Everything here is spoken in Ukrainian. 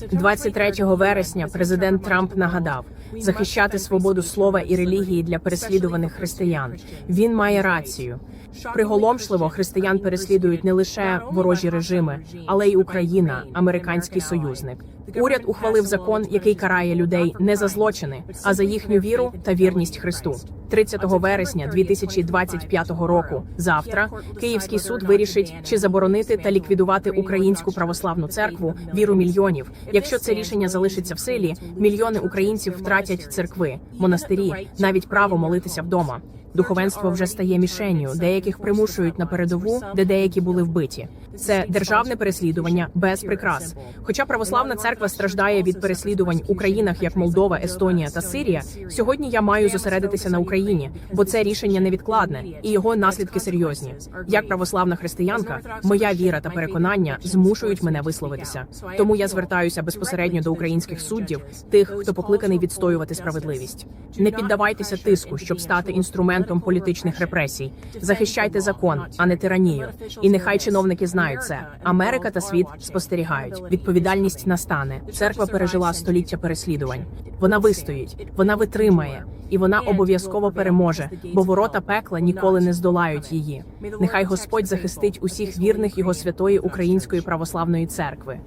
23 вересня президент Трамп нагадав захищати свободу слова і релігії для переслідуваних християн. Він має рацію. Приголомшливо християн переслідують не лише ворожі режими, але й Україна, американський союзник. Уряд ухвалив закон, який карає людей не за злочини, а за їхню віру та вірність Христу. 30 вересня 2025 року. Завтра Київський суд вирішить, чи заборонити та ліквідувати українську православну церкву віру мільйонів. Якщо це рішення залишиться в силі, мільйони українців втратять церкви, монастирі, навіть право молитися вдома. Духовенство вже стає мішенню. Деяких примушують на передову, де деякі були вбиті. Це державне переслідування без прикрас. Хоча православна церква страждає від переслідувань у країнах як Молдова, Естонія та Сирія. Сьогодні я маю зосередитися на Україні, бо це рішення невідкладне і його наслідки серйозні. Як православна християнка, моя віра та переконання змушують мене висловитися. Тому я звертаюся безпосередньо до українських суддів, тих, хто покликаний відстоювати справедливість. Не піддавайтеся тиску, щоб стати інструментом політичних репресій. Захищайте закон, а не тиранію. І нехай чиновники знають це. Америка та світ спостерігають. Відповідальність настане. Церква пережила століття переслідувань. Вона вистоїть, вона витримає, і вона обов'язково переможе, бо ворота пекла ніколи не здолають її. Нехай Господь захистить усіх вірних його святої української православної церкви.